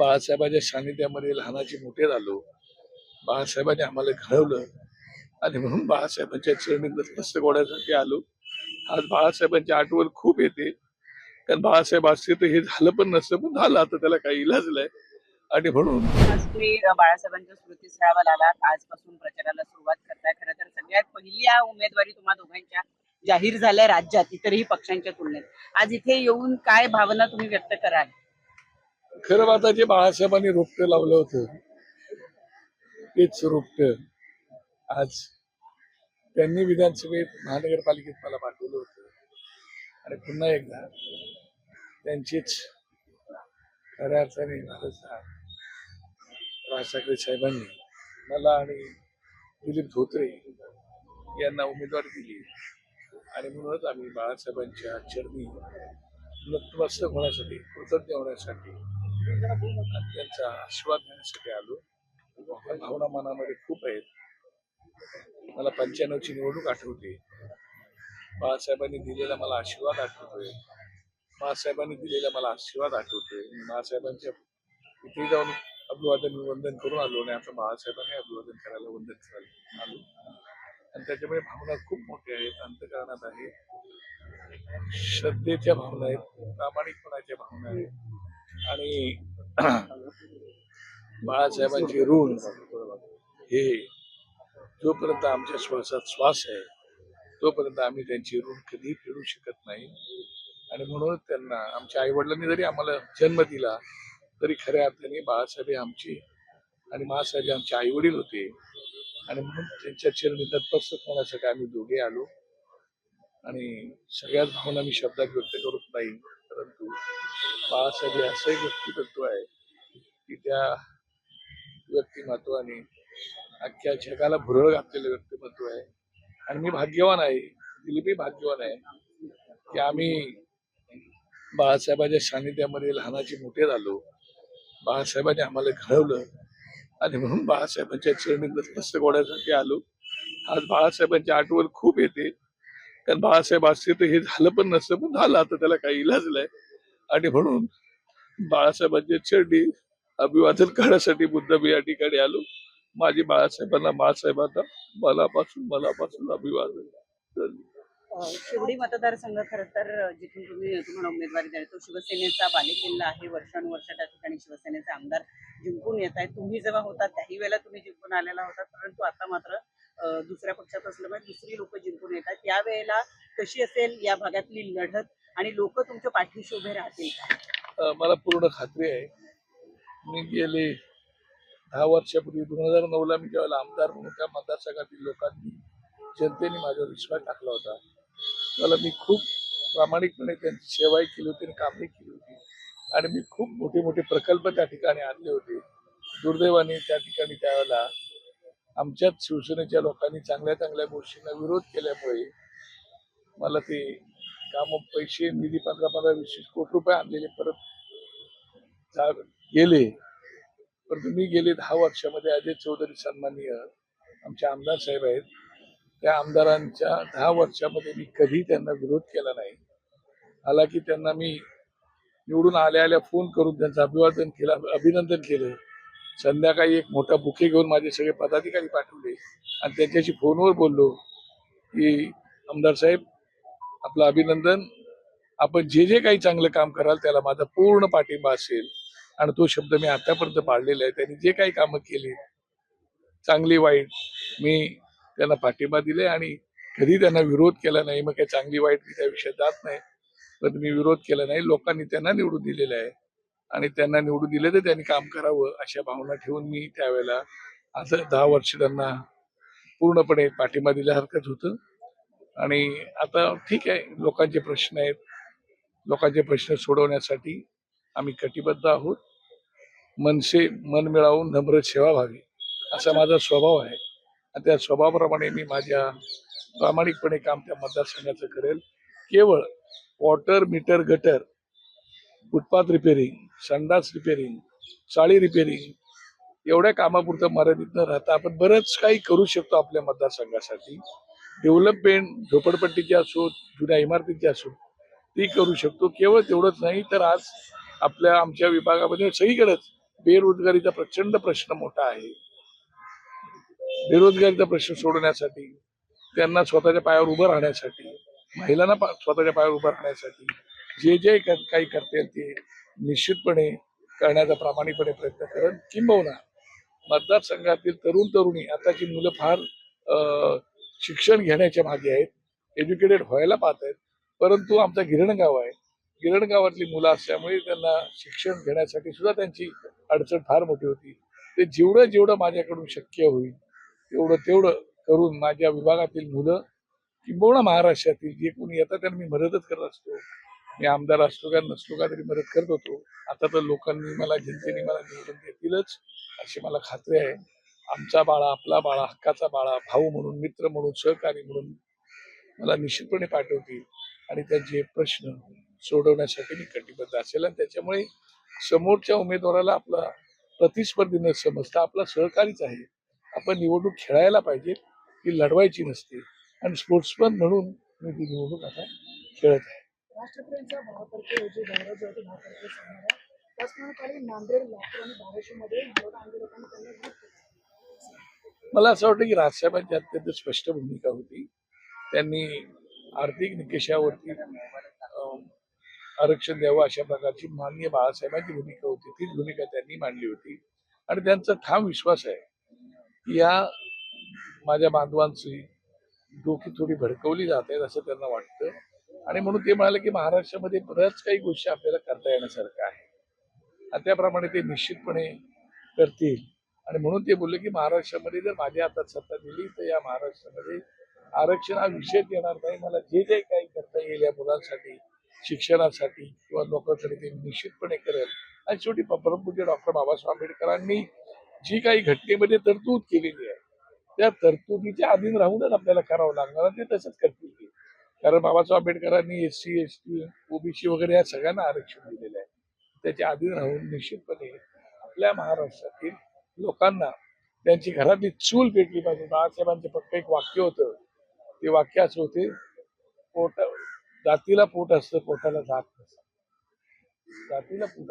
बाळासाहेबांच्या सानिध्यामध्ये लहानाचे मोठे झालो. बाळासाहेबांनी आम्हाला घडवलं. आणि म्हणून बाळासाहेबांच्या चरणी नतमस्तक आलो. आज बाळासाहेबांची आठवण खूप येते. कारण बाळासाहेब असते तर हे झालं पण नसतं पण झालं. आता त्याला काही इलाज नाही. आणि म्हणून आज तुम्ही अ, बाळासाहेबांच्या स्मृतीस्थळावर आलात आजपासून प्रचाराला सुरुवात करताय. खरं तर सगळ्यात पहिली या उमेदवारी तुम्हा दोघांच्या जाहीर झाल्या राज्यात. इतरही पक्षांच्या तुलनेत. आज इथे येऊन काय भावना तुम्ही व्यक्त कराल? खरं आता जे बाळासाहेबांनी रोपटं लावलं होतं तेच रोपटं आज त्यांनी विधानसभेत महानगरपालिकेत मला पाठवलं होतं. आणि पुन्हा एकदा त्यांचीच खऱ्या अर्थाने भारतसार राज ठाकरे साहेबांनी मला आणि दिलीप धोत्रे यांना उमेदवारी दिली. आणि म्हणूनच आम्ही बाळासाहेबांच्या चरणी नतमस्तक होण्यासाठी कृतज्ञ होण्यासाठी त्यांचा आशीर्वाद घेण्यासाठी आलो. भावना मनामध्ये खूप आहेत. मला पंच्याण्णवची निवडणूक आठवते. बाळासाहेबांनी दिलेला मला आशीर्वाद आठवतोय. बाळासाहेबांनी दिलेला मला आशीर्वाद आठवतोय. मी बाळासाहेबांच्या इथे जाऊन अभिवादन वंदन करून आलो आणि आता बाळासाहेबांनी अभिवादन करायला वंदन करायला आलो. आणि त्याच्यामुळे भावना खूप मोठ्या आहेत अंतकरणात आहे. श्रद्धेच्या भावना आहेत प्रामाणिकपणाच्या भावना आहेत. आणि बाळासाहेबांचे ऋण हे जोपर्यंत आमच्या श्वासात श्वास आहे तोपर्यंत आम्ही त्यांची ऋण कधी फेडू शकत नाही. आणि म्हणून त्यांना आमच्या आईवडिलांनी जरी आम्हाला जन्म दिला तरी खऱ्या अर्थाने बाळासाहेब आमची आमचे आणि मासाहेब आमचे आईवडील होते. आणि म्हणून त्यांच्या चरणी तत्पस्तक होण्यासाठी आम्ही दोघे आलो. आणि सगळ्याच भावना मी शब्दात व्यक्त करत नाही. परंतु बाळासाहेब हे असं एक व्यक्तिमत्व आहे की त्या व्यक्तिमत्वाने अख्ख्या जगाला भुरळ घातलेलं व्यक्तिमत्व आहे. आणि मी भाग्यवान आहे दिलीपही भाग्यवान आहे की आम्ही बाळासाहेबाच्या सानिध्यामध्ये लहानाचे मोठे झालो. बाळासाहेबांनी आम्हाला घडवलं आणि म्हणून बाळासाहेबांच्या चरणी नतमस्तक आलो. आज बाळासाहेबांची आठवण खूप येते. कारण बाळासाहेब असते तर हे झालं पण नसतं पण झालं. आता त्याला काही इलाज नाही. आणि म्हणून बाळासाहेबांची चरणी अभिवादन करण्यासाठी बुद्ध मी या ठिकाणी आलो. माझी बाळासाहेबांना बाळासाहेबांना मनापासून मनापासून अभिवादन. शिवडी मतदारसंघ खरं तर जिथून तुम्ही तुम्हाला उमेदवारी द्याल तो शिवसेनेचा बालेकिल्ला आहे. वर्षानुवर्ष त्या ठिकाणी शिवसेनेचे आमदार जिंकून येत आहेत. तुम्ही जेव्हा होता त्याही वेळेला तुम्ही जिंकून आलेला होता. परंतु आता मात्र दुसऱ्या पक्षात असल्यामुळे दुसरी लोक जिंकून येतात. यावेळेला कशी असेल या भागातली लढत आणि लोक तुमच्या पाठीशी उभे राहतील मला पूर्ण खात्री आहे. मी गेले दहा वर्षापूर्वी दोन हजार नऊला मी ज्यावेळेला आमदार म्हणून त्या मतदारसंघातील लोकांनी जनतेने माझ्यावर विश्वास टाकला होता. त्याला मी खूप प्रामाणिकपणे त्यांची सेवाही केली होती आणि कामही केली होती. आणि मी खूप मोठे मोठे प्रकल्प त्या ठिकाणी आणले होते. दुर्दैवाने त्या ठिकाणी त्यावेळेला आमच्याच शिवसेनेच्या लोकांनी चांगल्या चांगल्या गोष्टींना विरोध केल्यामुळे मला ते काम पैसे निधी पंधरा पंधरा वीस वीस कोटी रुपये आणलेले परत गेले. परंतु मी गेले दहा वर्षामध्ये अजय चौधरी सन्माननीय आमचे आमदार साहेब आहेत. त्या आमदारांच्या दहा वर्षामध्ये मी कधी त्यांना विरोध केला नाही. हालाकी त्यांना मी निवडून आल्या आल्या फोन करून त्यांचं अभिवादन केलं अभिनंदन केलं. संध्याकाळी एक मोठा बुके घेऊन माझे सगळे पदाधिकारी पाठवले. आणि त्यांच्याशी फोनवर बोललो की आमदार साहेब आपलं अभिनंदन. आपण जे जे काही चांगलं काम कराल त्याला माझा पूर्ण पाठिंबा असेल. आणि तो शब्द मी आतापर्यंत पाळलेला आहे. त्यांनी जे काही कामं केली चांगली वाईट मी त्यांना पाठिंबा दिले आणि कधी त्यांना विरोध केला नाही मग काही चांगली वाईट मी त्या विषयात जात नाही. पण मी विरोध केला नाही लोकांनी त्यांना निवडून दिलेला आहे. आणि त्यांना निवडून दिले तर त्यांनी काम करावं अशा भावना ठेवून मी त्यावेळेला असं दहा वर्ष त्यांना पूर्णपणे पाठिंबा दिल्यासारखंच होतं. आणि आता ठीक आहे लोकांचे प्रश्न आहेत. लोकांचे प्रश्न सोडवण्यासाठी आम्ही कटिबद्ध आहोत. मनसे मन मिळावून नम्र सेवा व्हावी असा माझा स्वभाव आहे. आणि त्या स्वभावाप्रमाणे मी माझ्या प्रामाणिकपणे काम त्या मतदारसंघाचं करेल. केवळ water meter gutter footpath repairing संडास रिपेरिंग चाळी रिपेरिंग एवढ्या कामापुरतं मर्यादित न राहता आपण बरंच काही करू शकतो आपल्या मतदारसंघासाठी. डेव्हलपमेंट झोपडपट्टीची असो जुन्या इमारतीची असो ती करू शकतो. केवळ तेवढंच नाही तर आज आपल्या आमच्या विभागामध्ये सगळीकडेच बेरोजगारीचा प्रचंड प्रश्न मोठा आहे. बेरोजगारीचा प्रश्न सोडवण्यासाठी त्यांना स्वतःच्या पायावर उभं राहण्यासाठी महिलांना स्वतःच्या पायावर उभं राहण्यासाठी जे जे काही करता येईल ते निश्चितपणे करण्याचा प्रामाणिकपणे प्रयत्न करेन किंबहुना मतदारसंघातील तरुण तरुणी आताची मुलं फार शिक्षण घेण्याच्या मागे आहेत एज्युकेटेड व्हायला पाहत आहेत परंतु आमचा गिरण गाव आहे. गिरण गावातली मुलं असल्यामुळे त्यांना शिक्षण घेण्यासाठी सुद्धा त्यांची अडचण फार मोठी होती. ते जेवढं जेवढं माझ्याकडून शक्य होईल तेवढं तेवढं करून माझ्या विभागातील मुलं किंबहुना महाराष्ट्रातील जे कोणी येतात त्यांना मी मदतच करत असतो. मी आमदार असलो का नसलो का तरी मदत करत होतो. आता तर लोकांनी मला जनतेने मला निवडून देतीलच अशी मला खात्री आहे. आमचा बाळा आपला बाळा हक्काचा बाळा भाऊ म्हणून मित्र म्हणून सहकारी म्हणून मला निश्चितपणे पाठवतील. आणि त्यांचे प्रश्न सोडवण्यासाठी मी कटिबद्ध असेल आणि त्याच्यामुळे समोरच्या उमेदवाराला आपला प्रतिस्पर्धी न समजता. आपला सहकारीच आहे. आपण निवडणूक खेळायला पाहिजे ती लढवायची नसते. आणि स्पोर्ट्समन म्हणून मी ती निवडणूक आता खेळत आहे. राष्ट्रप्रेमचा भावातर्फे जे दौरा जो आहे भावातर्फे सांगणार आहे त्याचप्रमाणे नांदेड लातूर आणि धाराशिवमध्ये मराठा आंदोलकांनी त्यांना मला असं वाटतं की राजसाहेबांची अत्यंत स्पष्ट भूमिका होती. त्यांनी आर्थिक निकषावरती आरक्षण द्यावं अशा प्रकारची माननीय बाळासाहेबांची भूमिका होती. तीच भूमिका त्यांनी मांडली होती. आणि त्यांचा ठाम विश्वास आहे या माझ्या बांधवांची डोकी थोडी भडकवली जात आहेत असं त्यांना वाटतं. आणि म्हणून ते म्हणाले की महाराष्ट्रामध्ये बऱ्याच काही गोष्टी आपल्याला करता येण्यासारख्या आहे. आणि त्याप्रमाणे ते निश्चितपणे करतील. आणि म्हणून ते बोलले की महाराष्ट्रामध्ये जर माझ्या हातात सत्ता दिली तर या महाराष्ट्रामध्ये आरक्षण हा विषयच येणार नाही. मला जे जे काही करता येईल या मुलांसाठी शिक्षणासाठी किंवा लोकांसाठी ते निश्चितपणे करेल. आणि शेवटी परमपूज्य डॉक्टर बाबासाहेब आंबेडकरांनी जी काही घटनेमध्ये तरतूद केलेली आहे त्या तरतुदीच्या अधीन राहूनच आपल्याला करावं लागणार ते तसंच करतील. कारण बाबासाहेब आंबेडकरांनी S C S T OBC वगैरे या सगळ्यांना आरक्षण दिलेलं आहे. त्याच्या अधीन राहून निश्चितपणे आपल्या महाराष्ट्रातील लोकांना त्यांची घरातली चूल पेटली पाहिजे. बाळासाहेबांचं फक्त एक वाक्य होतं. ते वाक्य असं होते पोट जातीला पोट असतं पोटाला जात नसतं. जातीला पोट